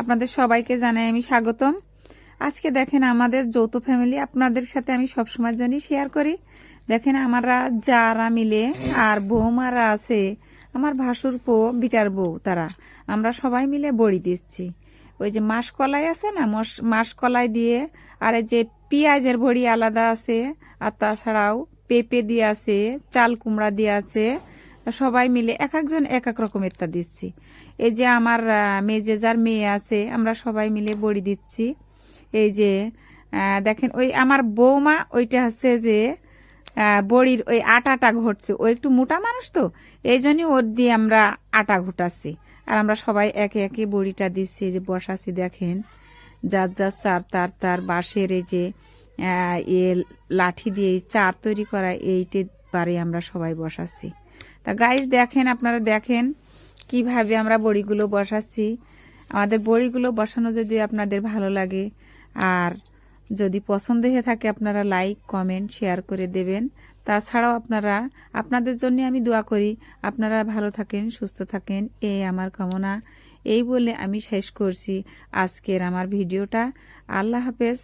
আপনাদের সবাইকে জানাই আমি স্বাগতম। আজকে দেখেন আমাদের যৌথ ফ্যামিলি, আপনাদের সাথে আমি সবসময়ের জন্যই শেয়ার করি। দেখেন আমারা যারা মিলে আর বৌমারা আছে, আমার ভাসুর পো বিটার বউ, তারা। আমরা সবাই মিলে বড়ি দিচ্ছি। ওই যে মাসকলাই আছে না মাসকলাই দিয়ে আর যে পেঁয়াজের বড়ি আলাদা আছে, আর তাছাড়াও পেঁপে দিয়ে আছে, চাল কুমড়া দিয়ে আছে সবাই মিলে এক একজন এক এক রকমের তা দিচ্ছি। এই যে আমার মেজে যার মেয়ে আছে, আমরা সবাই মিলে বড়ি দিচ্ছি। এই যে দেখেন, ওই আমার বৌমা ওইটা হচ্ছে যে বড়ির ওই আটাটা ঘটছে। ও একটু মোটা মানুষ তো, এই জন্যই ওর দিয়ে আমরা আটা ঘুটাচ্ছি। আর আমরা সবাই একে একে বড়িটা দিচ্ছি। যে বসাচ্ছি, দেখেন, যার যার চার, তার তার বাঁশের এই যে এ লাঠি দিয়ে চার তৈরি করা এইটে পারে আমরা সবাই বসাচ্ছি। তা গাইজ দেখেন, আপনারা দেখেন কীভাবে আমরা বড়িগুলো বসাচ্ছি। আমাদের বড়িগুলো বসানো যদি আপনাদের ভালো লাগে, আর যদি পছন্দ হয়ে থাকে, আপনারা লাইক কমেন্ট শেয়ার করে দেবেন। তাছাড়াও আপনারা, আপনাদের জন্য আমি দোয়া করি, আপনারা ভালো থাকেন, সুস্থ থাকেন। এই আমার কামনা। এই বলে আমি শেষ করছি আজকের আমার ভিডিওটা। আল্লাহ হাফেজ।